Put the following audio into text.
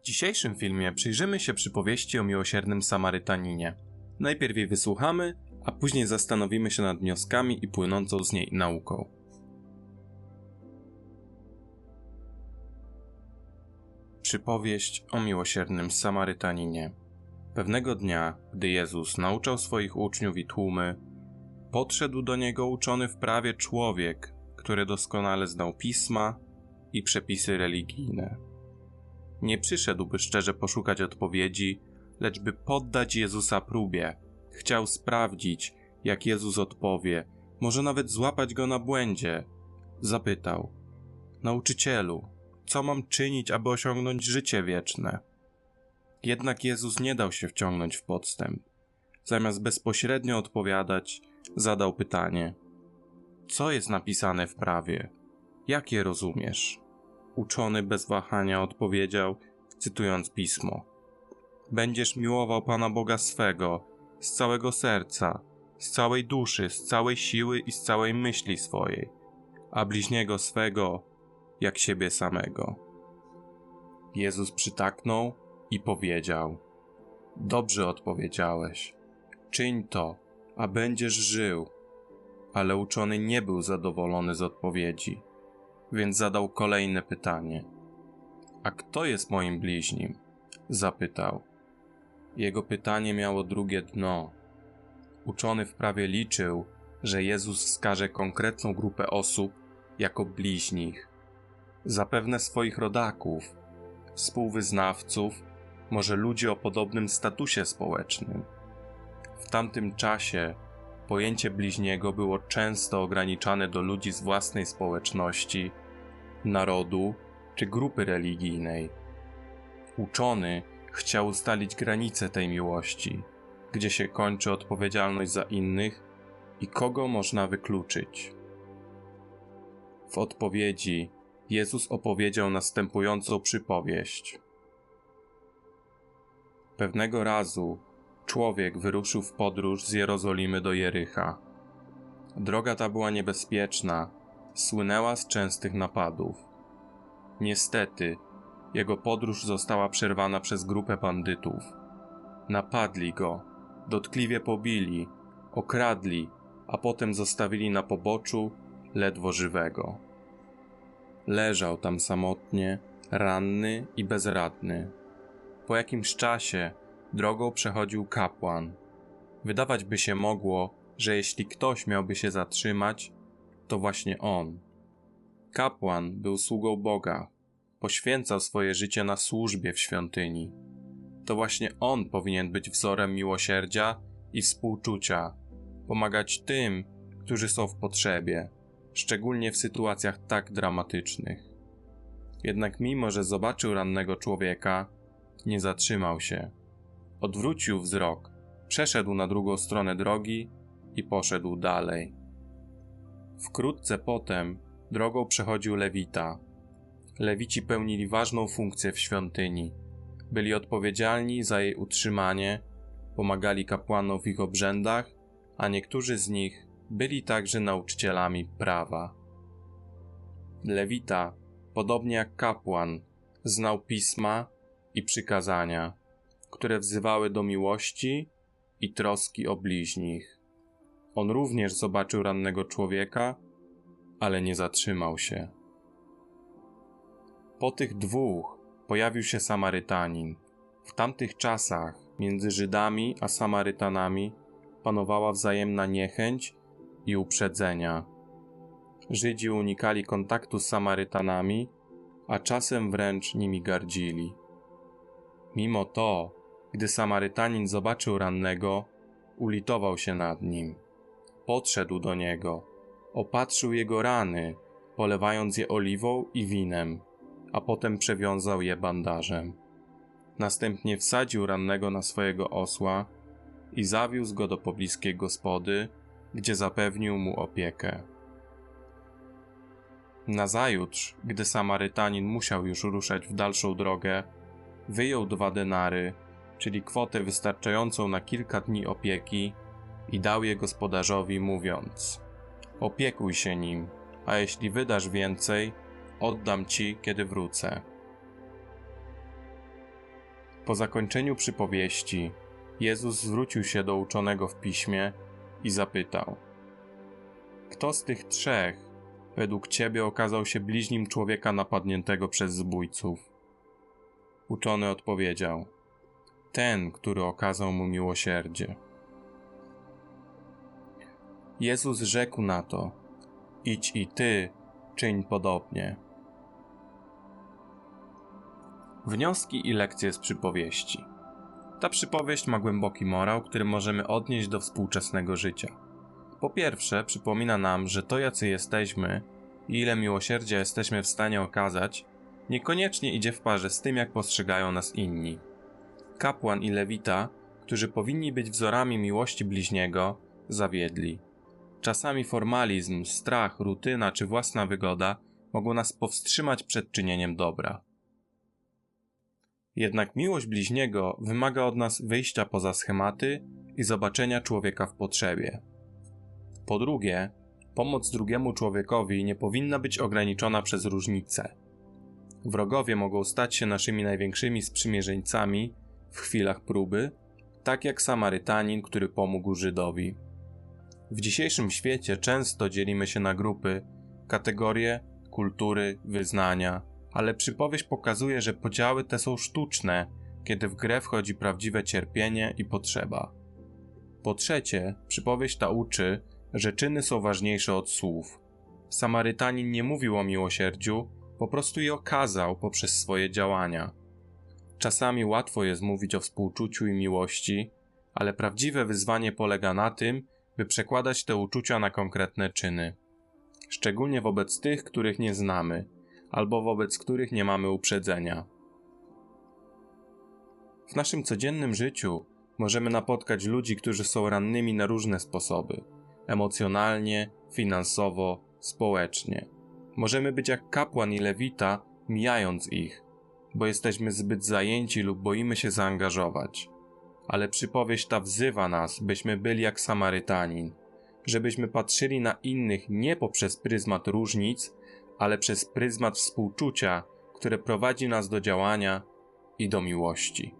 W dzisiejszym filmie przyjrzymy się przypowieści o miłosiernym Samarytaninie. Najpierw jej wysłuchamy, a później zastanowimy się nad wnioskami i płynącą z niej nauką. Przypowieść o miłosiernym Samarytaninie. Pewnego dnia, gdy Jezus nauczał swoich uczniów i tłumy, podszedł do niego uczony w prawie człowiek, który doskonale znał pisma i przepisy religijne. Nie przyszedł, by szczerze poszukać odpowiedzi, lecz by poddać Jezusa próbie. Chciał sprawdzić, jak Jezus odpowie, może nawet złapać go na błędzie. Zapytał: Nauczycielu, co mam czynić, aby osiągnąć życie wieczne? Jednak Jezus nie dał się wciągnąć w podstęp. Zamiast bezpośrednio odpowiadać, zadał pytanie: Co jest napisane w prawie? Jak je rozumiesz? Uczony bez wahania odpowiedział, cytując pismo: Będziesz miłował Pana Boga swego z całego serca, z całej duszy, z całej siły i z całej myśli swojej, a bliźniego swego jak siebie samego. Jezus przytaknął i powiedział: Dobrze odpowiedziałeś. Czyń to, a będziesz żył. Ale uczony nie był zadowolony z odpowiedzi, więc zadał kolejne pytanie: A kto jest moim bliźnim? Zapytał. Jego pytanie miało drugie dno. Uczony w prawie liczył, że Jezus wskaże konkretną grupę osób jako bliźnich. Zapewne swoich rodaków, współwyznawców, może ludzi o podobnym statusie społecznym. W tamtym czasie pojęcie bliźniego było często ograniczane do ludzi z własnej społeczności, narodu czy grupy religijnej. Uczony chciał ustalić granice tej miłości, gdzie się kończy odpowiedzialność za innych i kogo można wykluczyć. W odpowiedzi Jezus opowiedział następującą przypowieść. Pewnego razu człowiek wyruszył w podróż z Jerozolimy do Jericha. Droga ta była niebezpieczna, słynęła z częstych napadów. Niestety, jego podróż została przerwana przez grupę bandytów. Napadli go, dotkliwie pobili, okradli, a potem zostawili na poboczu ledwo żywego. Leżał tam samotnie, ranny i bezradny. Po jakimś czasie drogą przechodził kapłan. Wydawać by się mogło, że jeśli ktoś miałby się zatrzymać, to właśnie on. Kapłan był sługą Boga, poświęcał swoje życie na służbie w świątyni. To właśnie on powinien być wzorem miłosierdzia i współczucia, pomagać tym, którzy są w potrzebie, szczególnie w sytuacjach tak dramatycznych. Jednak mimo, że zobaczył rannego człowieka, nie zatrzymał się. Odwrócił wzrok, przeszedł na drugą stronę drogi i poszedł dalej. Wkrótce potem drogą przechodził Lewita. Lewici pełnili ważną funkcję w świątyni. Byli odpowiedzialni za jej utrzymanie, pomagali kapłanom w ich obrzędach, a niektórzy z nich byli także nauczycielami prawa. Lewita, podobnie jak kapłan, znał pisma i przykazania, które wzywały do miłości i troski o bliźnich. On również zobaczył rannego człowieka, ale nie zatrzymał się. Po tych dwóch pojawił się Samarytanin. W tamtych czasach między Żydami a Samarytanami panowała wzajemna niechęć i uprzedzenia. Żydzi unikali kontaktu z Samarytanami, a czasem wręcz nimi gardzili. Mimo to, gdy Samarytanin zobaczył rannego, ulitował się nad nim. Podszedł do niego, opatrzył jego rany, polewając je oliwą i winem, a potem przewiązał je bandażem. Następnie wsadził rannego na swojego osła i zawiózł go do pobliskiej gospody, gdzie zapewnił mu opiekę. Nazajutrz, gdy Samarytanin musiał już ruszać w dalszą drogę, wyjął dwa denary, czyli kwotę wystarczającą na kilka dni opieki, i dał je gospodarzowi, mówiąc: Opiekuj się nim, a jeśli wydasz więcej, oddam ci, kiedy wrócę. Po zakończeniu przypowieści, Jezus zwrócił się do uczonego w piśmie i zapytał: Kto z tych trzech według ciebie okazał się bliźnim człowieka napadniętego przez zbójców? Uczony odpowiedział: Ten, który okazał mu miłosierdzie. Jezus rzekł na to: Idź i ty, czyń podobnie. Wnioski i lekcje z przypowieści. Ta przypowieść ma głęboki morał, który możemy odnieść do współczesnego życia. Po pierwsze, przypomina nam, że to, jacy jesteśmy i ile miłosierdzia jesteśmy w stanie okazać, niekoniecznie idzie w parze z tym, jak postrzegają nas inni. Kapłan i lewita, którzy powinni być wzorami miłości bliźniego, zawiedli. Czasami formalizm, strach, rutyna czy własna wygoda mogą nas powstrzymać przed czynieniem dobra. Jednak miłość bliźniego wymaga od nas wyjścia poza schematy i zobaczenia człowieka w potrzebie. Po drugie, pomoc drugiemu człowiekowi nie powinna być ograniczona przez różnice. Wrogowie mogą stać się naszymi największymi sprzymierzeńcami w chwilach próby, tak jak Samarytanin, który pomógł Żydowi. W dzisiejszym świecie często dzielimy się na grupy, kategorie, kultury, wyznania, ale przypowieść pokazuje, że podziały te są sztuczne, kiedy w grę wchodzi prawdziwe cierpienie i potrzeba. Po trzecie, przypowieść ta uczy, że czyny są ważniejsze od słów. Samarytanin nie mówił o miłosierdziu, po prostu je okazał poprzez swoje działania. Czasami łatwo jest mówić o współczuciu i miłości, ale prawdziwe wyzwanie polega na tym, by przekładać te uczucia na konkretne czyny. Szczególnie wobec tych, których nie znamy, albo wobec których nie mamy uprzedzenia. W naszym codziennym życiu możemy napotkać ludzi, którzy są rannymi na różne sposoby emocjonalnie, finansowo, społecznie. Możemy być jak kapłan i lewita, mijając ich, bo jesteśmy zbyt zajęci lub boimy się zaangażować. Ale przypowieść ta wzywa nas, byśmy byli jak Samarytanin, żebyśmy patrzyli na innych nie poprzez pryzmat różnic, ale przez pryzmat współczucia, które prowadzi nas do działania i do miłości.